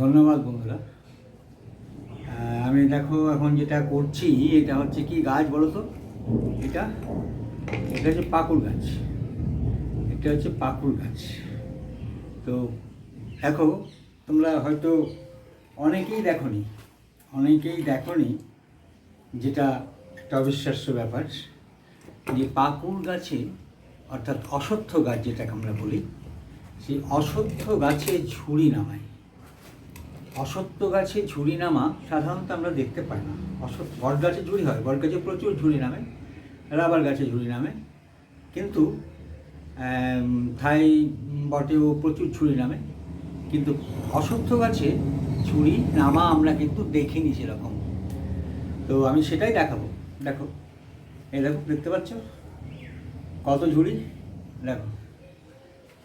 ধন্যবাদ বন্ধুরা। আমি দেখো এখন যেটা করছি, এটা হচ্ছে কি গাছ বলো তো? এটা? এটা হচ্ছে পাকুড় গাছ। এটা হচ্ছে পাকুড় গাছ। তো দেখো, তোমরা হয়তো অনেকেই দেখোনি অনেকেই দেখোনি যেটা একটা অবিশ্বাস্য ব্যাপার যে পাকুড় গাছে, অর্থাৎ অশ্বত্থ গাছ যেটাকে আমরা বলি, সেই অশ্বত্থ গাছে ঝুড়ি নামায়। অসত্য গাছে ঝুড়ি নামা সাধারণত আমরা দেখতে পাই না। অসত্য, বট গাছে ঝুড়ি হয়, বট গাছে প্রচুর ঝুড়ি নামে, রাবার গাছে ঝুড়ি নামে, কিন্তু থাই বটেও প্রচুর ঝুড়ি নামে, কিন্তু অসত্য গাছে ঝুড়ি নামা আমরা কিন্তু দেখিনি সেরকম। তো আমি সেটাই দেখাবো। দেখো, এই দেখো, দেখতে পাচ্ছ? কত ঝুড়ি? দেখো,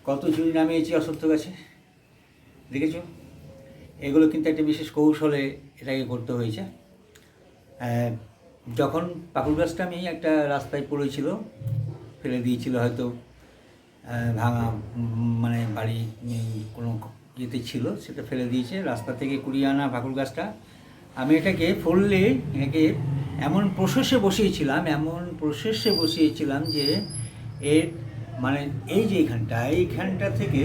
কত ঝুড়ি নামিয়েছি অসত্য গাছে। দেখেছ? এগুলো কিন্তু একটা বিশেষ কৌশলে এটাকে করতে হয়েছে। যখন পাকুড় গাছটা আমি একটা রাস্তায় পড়েছিল, ফেলে দিয়েছিল হয়তো ভাঙা মানে বাড়ি কোনো ইয়েতে ছিল, সেটা ফেলে দিয়েছে। রাস্তা থেকে কুড়িয়ে আনা পাকুড় গাছটা, আমি এটাকে ফুললে, এটাকে এমন প্রসেসে বসিয়েছিলাম, এমন প্রসেসে বসিয়েছিলাম যে, এর মানে এই যে এইখানটা এইখানটা থেকে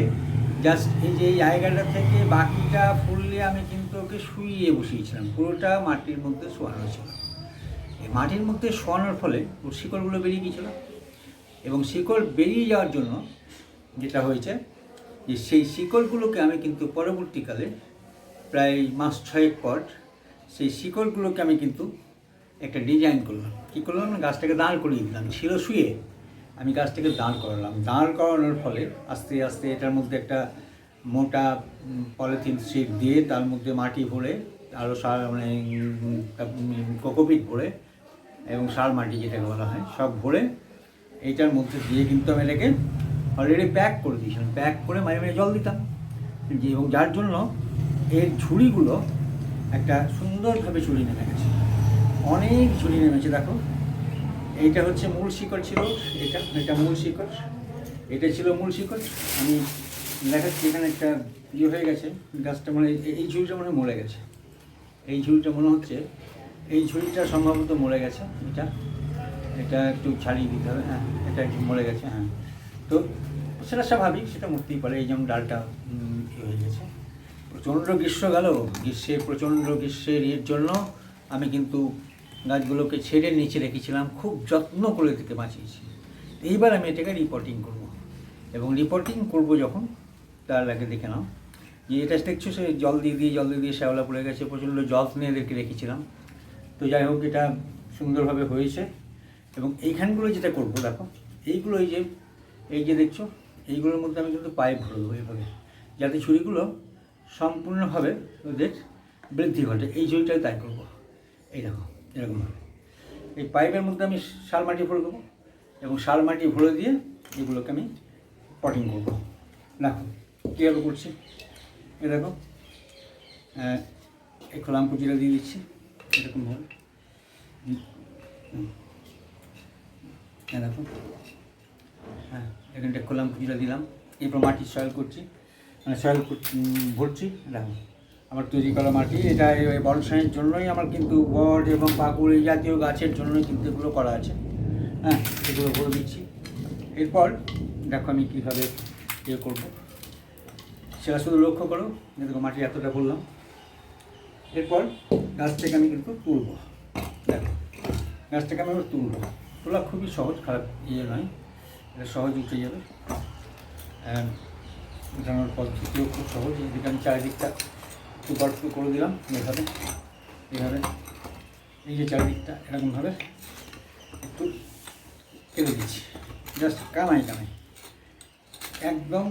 জাস্ট এই যে জায়গাটা থেকে বাকিটা ফুললে আমি কিন্তু ওকে শুইয়ে বসিয়েছিলাম। পুরোটা মাটির মধ্যে শোয়ানো ছিল। এই মাটির মধ্যে শোয়ানোর ফলে ওর শিকড়গুলো বেরিয়ে গিয়েছিল। এবং শিকড় বেরিয়ে যাওয়ার জন্য যেটা হয়েছে যে সেই শিকড়গুলোকে আমি কিন্তু পরবর্তীকালে প্রায় মাস ছয়েক পর সেই শিকড়গুলোকে আমি কিন্তু একটা ডিজাইন করলাম। কী করলাম? গাছটাকে দাঁড় করিয়ে দিলাম। ছিল শুয়ে আমি গাছটাকে দাঁড় করালাম। দাঁড় করানোর ফলে আস্তে আস্তে এটার মধ্যে একটা মোটা পলিথিন শিট দিয়ে তার মধ্যে মাটি ভরে আরও সার মানে কোকোপিট ভরে এবং সার মাটি যেটাকে বলা হয়, সব ভরে এইটার মধ্যে দিয়ে কিন্তু আমি এটাকে অলরেডি প্যাক করে দিয়েছিলাম। প্যাক করে মাঝে মাঝে জল দিতাম। এবং যার জন্য এর ঝুড়িগুলো একটা সুন্দরভাবে ঝুড়ি নেমে গেছে। অনেক ঝুড়ি নেমেছে, দেখো। এইটা হচ্ছে মূল শিকড় ছিল, এটা এটা মূল শিকড়, এটা ছিল মূল শিকড়। আমি দেখাচ্ছি, এখানে একটা ইয়ে হয়ে গেছে, গাছটা মানে এই- ঝুড়িটা মনে মরে গেছে। এই ঝুড়িটা মনে হচ্ছে, এই ঝুড়িটা সম্ভবত মরে গেছে, এটা এটা একটু ছাড়িয়ে দিতে হবে হ্যাঁ এটা একটু মরে গেছে হ্যাঁ। তো সেটা স্বাভাবিক, সেটা মরতেই পারে, এই যেমন ডালটা হয়ে গেছে। প্রচণ্ড গ্রীষ্ম গেল গ্রীষ্মের প্রচণ্ড গ্রীষ্মের ইয়ের জন্য আমি কিন্তু গাছগুলোকে ছেড়ে নিচে রেখেছিলাম, খুব যত্ন করে থেকে বাঁচিয়েছি। এইবার আমি এটাকে রিপোর্টিং করব। এবং রিপোর্টিং করব যখন, তার আগে দেখে নাও যে এটা দেখছ সে জল দিয়ে দিয়ে, জল দিয়ে দিয়ে শ্যাওলা পড়ে গেছে, প্রচণ্ড নিয়ে এদেরকে রেখেছিলাম। তো যাই হোক, এটা সুন্দরভাবে হয়েছে। এবং এইখানগুলো যেটা করব, দেখো, এইগুলো এই যে এই যে দেখছ, এইগুলোর মধ্যে আমি কিন্তু পায়ে ভরে দেবো এইভাবে। যাতে ছুরিগুলো সম্পূর্ণভাবে ওদের বৃদ্ধি ঘটে। এই ছুরিটাই তাই করব। এই দেখো এরকমভাবে এই পাইপের মধ্যে আমি শাল মাটি ভরে দেবো এবং শাল মাটি ভরে দিয়ে এগুলোকে আমি পটিং করব। দেখো, কীভাবে করছি? এ দেখো এই খোলাম কুচিটা দিয়ে দিচ্ছি এরকমভাবে। এ দেখো হ্যাঁ এখানটা খোলাম কুচিটা দিলাম, এরপর মাটি সয়েল করছি মানে সয়েল ভরছি, দেখো। আমার তৈরি করা মাটি। এটা এই বনসাইয়ের জন্যই আমার কিন্তু বট এবং পাকুড় এই জাতীয় গাছের জন্যই কিন্তু এগুলো করা আছে। হ্যাঁ এগুলো ভরে দিচ্ছি। এরপর দেখো আমি কীভাবে ইয়ে করব। সেটা শুধু লক্ষ্য করো দেখো মাটি এতটা বললাম। এরপর গাছ থেকে আমি কিন্তু তুলবো। দেখো, গাছ থেকে আমি তুলবো। তোলা খুবই সহজ, খারাপ ইয়ে নয়। এটা সহজ উঠে যাবে। উঠানোর পদ্ধতিও খুব সহজ। এদিকে আমি চারিদিকটা একটু গর্ত করে দিলাম এভাবে এভাবে। এই যে চারিদিকটা এরকমভাবে একটু ফেলে দিচ্ছি। জাস্ট কামাই কামাই একদম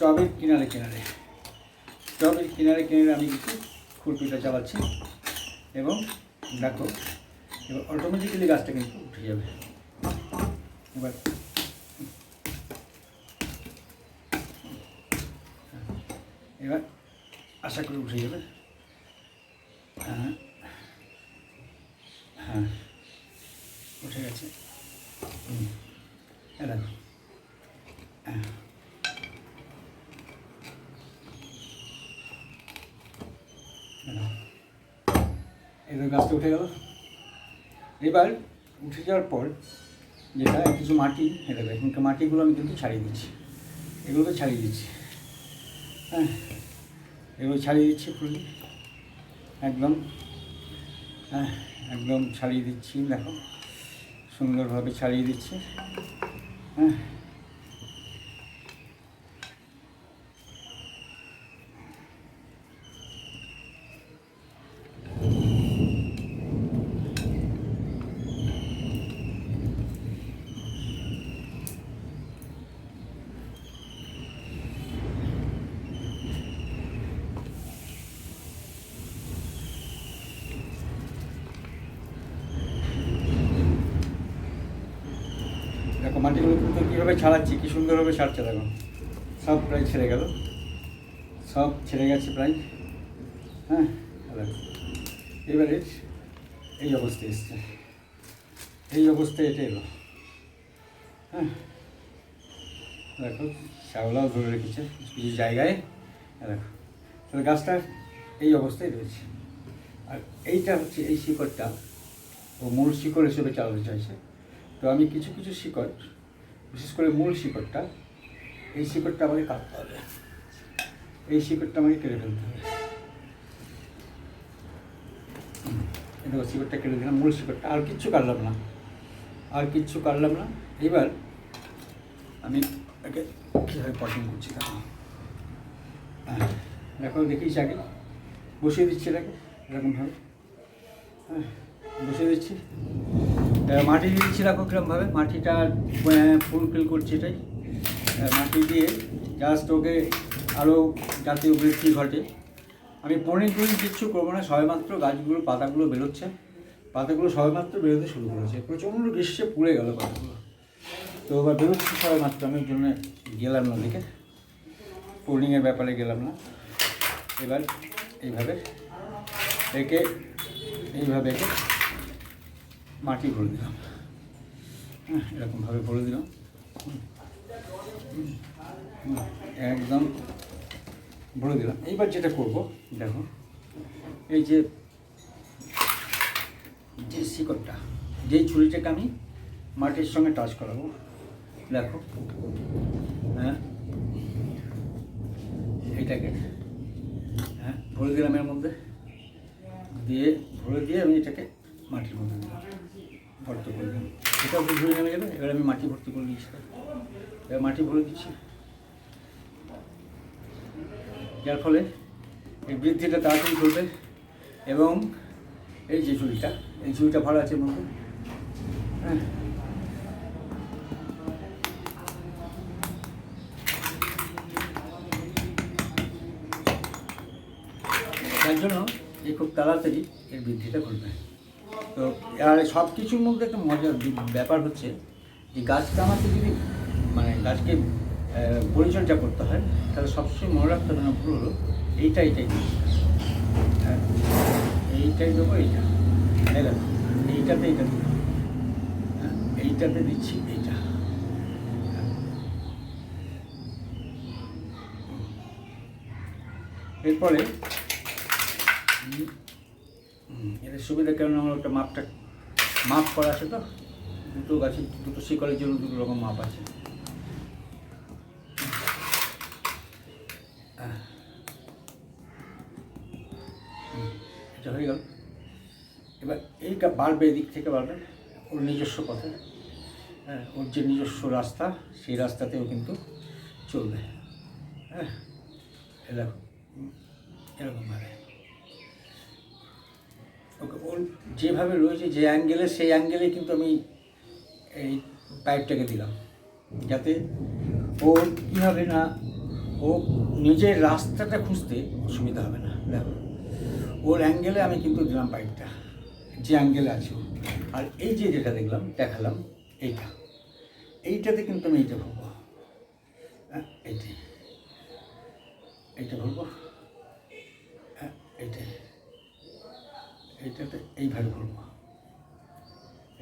টবের কিনারে কিনারে। টবের কিনারে কিনারে আমি কিন্তু খুরপিটা চালাচ্ছি এবং দেখো, এবার অটোমেটিক্যালি গাছটা কিন্তু উঠে যাবে। এবার এবার আশা করি উঠে যাবে হ্যাঁ। হ্যাঁ। উঠে গেছে। হুম। দেখো। হ্যাঁ। গাছটা উঠে গেল। এবার উঠে যাওয়ার পর যেটা কিছু মাটি এটা এখানকার মাটিগুলো আমি কিন্তু ছাড়িয়ে দিচ্ছি। এগুলোকে ছাড়িয়ে দিচ্ছি। হ্যাঁ। এগুলো ছাড়িয়ে দিচ্ছি ফুলি একদম হ্যাঁ একদম ছাড়িয়ে দিচ্ছি দেখো। সুন্দরভাবে ছাড়িয়ে দিচ্ছি হ্যাঁ দেখো মাটিগুলো কিন্তু কীভাবে ছাড়াচ্ছি কী সুন্দরভাবে ছাড়ছে দেখো। সব প্রায় ছেড়ে গেল। সব ছেড়ে গেছে প্রায়। হ্যাঁ এবারে এই অবস্থায় এসছে। এই অবস্থায় এটা এলো হ্যাঁ দেখো শ্যাওলাও ধরে রেখেছে কিছু কিছু জায়গায়। হ্যাঁ, দেখো। তাহলে গাছটা এই অবস্থায় রয়েছে। আর এইটা হচ্ছে এই শিকড়টা। ও মূল শিকড় হিসেবে চালাতে চাইছে। তো আমি কিছু কিছু শিকড় বিশেষ করে মূল শিকড়টা এই শিকড়টা আমাকে কাটতে হবে। এই শিকড়টা আমাকে কেটে ফেলতে হবে। দেখো শিকড়টা কেটে দিলাম মূল শিকড়টা। আর কিচ্ছু কাটলাম না। আর কিচ্ছু কাটলাম না। এবার আমি একে কীভাবে পছন্দ করছি হ্যাঁ, দেখো দেখিস আগে। বসিয়ে দিচ্ছি এটাকে এরকমভাবে। হ্যাঁ বসিয়ে দিচ্ছি। মাটি দিয়ে দিচ্ছি দেখো কীরকমভাবে মাটিটা ফুল ফিল করছি এটাই। মাটি দিয়ে জাস্ট ওকে আরও জাতীয় বৃদ্ধি ঘটে। আমি পনির টনির কিচ্ছু করব না, সবেমাত্র গাছগুলো, পাতাগুলো বেরোচ্ছে। পাতাগুলো সবেমাত্র বেরোতে শুরু করেছে। প্রচণ্ড গ্রীষ্মে পুড়ে গেল পাতাগুলো। তো এবার বেরোচ্ছে সবেমাত্র, আমি জন্য গেলাম না দিকে পোলিংয়ের ব্যাপারে গেলাম না। এবার এইভাবে একে এইভাবে একে মাটি ভরে দিলাম হ্যাঁ এরকমভাবে ভরে দিলাম একদম ভরে দিলাম। এইবার যেটা করব, দেখো, এই যে যে শিকড়টা যেই ছুরিটাকে আমি মাটির সঙ্গে টাচ করাবো, দেখো হ্যাঁ এইটাকে হ্যাঁ ভরে দিলাম এর মধ্যে দিয়ে ভরে দিয়ে আমি এটাকে মাটির মধ্যে দিলাম ভর্তি করে দিলাম এটা উপর ধরে নেমে যাবে এবার আমি মাটি ভর্তি করে দিচ্ছি এবার মাটি ভরে দিচ্ছি। যার ফলে এই বৃদ্ধিটা তাড়াতাড়ি করবে এবং এই যে ঝুড়িটা, এই ঝুড়িটা ভালো আছে মধ্যে হ্যাঁ। তার জন্য এই খুব তাড়াতাড়ি এর বৃদ্ধিটা করবে তো আর সব কিছুর মধ্যে একটা মজার ব্যাপার হচ্ছে যে গাছটা আমাকে যদি মানে গাছকে পরিচর্যা করতে হয়, তাহলে সবসময় মনে রাখতে হবে না, ভুল হলো। এইটা এইটাই। হ্যাঁ এইটাই দেবো, এইটা। এই এইটাতে এইটা দিই হ্যাঁ এইটাতে দিচ্ছি এইটা। হ্যাঁ। এরপরে এদের সুবিধা কারণে আমার একটা মাপটা, মাপ করা আছে তো? দুটো গাছে দুটো শিকড়ের জন্য দুটো রকম মাপ আছে। এটা হয়ে গেল। এবার এইটা বাড়বে এদিক থেকে বাড়বে ওর নিজস্ব পথে। হ্যাঁ ওর যে নিজস্ব রাস্তা, সেই রাস্তাতেও কিন্তু চলবে। হ্যাঁ এরকম এরকমভাবে ওকে, ওর যেভাবে রয়েছে, যে অ্যাঙ্গেলে সেই অ্যাঙ্গেলে কিন্তু আমি এই পাইপটাকে দিলাম। যাতে ও কী হবে না, ও নিজের রাস্তাটা খুঁজতে অসুবিধা হবে না। দেখো, ওর অ্যাঙ্গেলে আমি কিন্তু দিলাম পাইপটা যে অ্যাঙ্গেলে আছে। আর এই যে যেটা দেখলাম, দেখালাম, এইটা। এইটাতে কিন্তু আমি এইটা ভরবো এইটাই এইটা। ভরবো এইটাই এইটাতে এইভাবে করব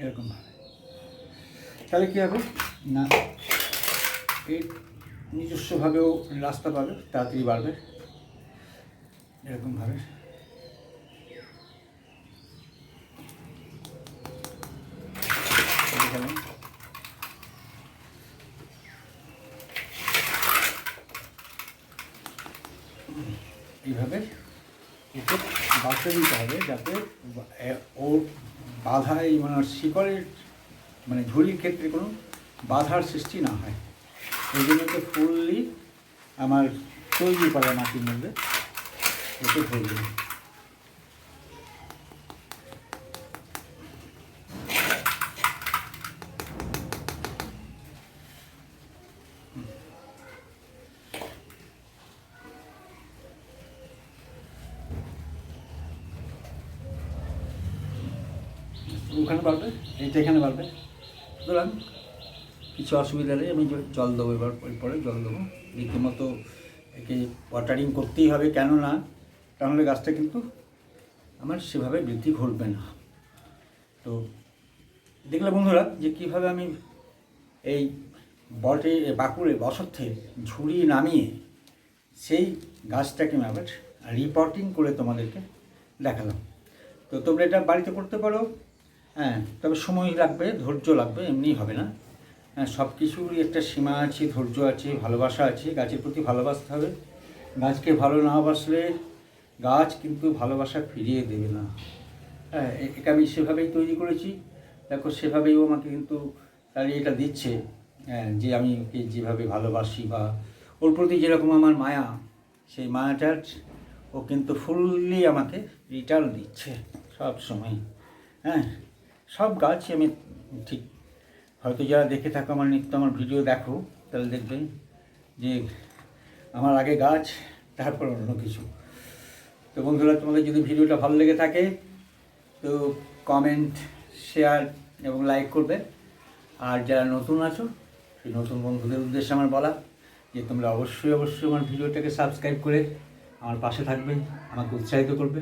এরকমভাবে তাহলে কী হবে? না। নিজস্বভাবেও রাস্তা পাবে, তাড়াতাড়ি বাড়বে। এরকমভাবে। এইভাবে ওকে বাঁচতে দিতে হবে যাতে ও বাধা এই মানে শিকড়ের মানে ঝুড়ির ক্ষেত্রে কোনো বাধার সৃষ্টি না হয়। এই জন্য ওকে ফুললি আমার তৈরি করা মাটির মধ্যে ওকে ধরবে ওখানে পারবে এইটা এখানে পারবে সুতরাং কিছু অসুবিধা নেই, আমি জল দেবো এবার পরে জল দেবো। রীতিমতো একে ওয়াটারিং করতেই হবে, কেননা তাহলে গাছটা কিন্তু আমার সেভাবে বৃদ্ধি ঘটবে না। তো দেখলে বন্ধুরা যে কীভাবে আমি এই বটে বাঁকুড়ে বসত্যে ঝুড়ি নামিয়ে সেই গাছটাকে আমি আবার রিপোর্টিং করে তোমাদেরকে দেখালাম। তো তোমরা এটা বাড়িতে করতে পারো হ্যাঁ তবে সময় লাগবে, ধৈর্য লাগবে এমনি হবে না। হ্যাঁ সব কিছুরই একটা সীমা আছে, ধৈর্য আছে, ভালোবাসা আছে, গাছের প্রতি ভালোবাসতে হবে। গাছকে ভালো না বাসলে গাছ কিন্তু ভালোবাসা ফিরিয়ে দেবে না। হ্যাঁ এ- একে আমি সেভাবেই তৈরি করেছি। দেখো সেভাবেই ও আমাকে কিন্তু তার এটা দিচ্ছে হ্যাঁ যে আমি ওকে যেভাবে ভালোবাসি বা ওর প্রতি যেরকম আমার মায়া, সেই মায়াটার ও কিন্তু ফুললি আমাকে রিটার্ন দিচ্ছে সব সময় হ্যাঁ সব গাছই আমি ঠিক, হয়তো যারা দেখে থাকো আমার নিত্য আমার ভিডিও দেখো, তাহলে দেখবেন যে আমার আগে গাছ, তারপর অন্য কিছু। তো বন্ধুরা, তোমাদের যদি ভিডিওটা ভালো লেগে থাকে, তো কমেন্ট শেয়ার এবং লাইক করবে। আর যারা নতুন আছো, সেই নতুন বন্ধুদের উদ্দেশ্যে আমার বলা যে তোমরা অবশ্যই অবশ্যই আমার ভিডিওটাকে সাবস্ক্রাইব করে আমার পাশে থাকবে, আমাকে উৎসাহিত করবে।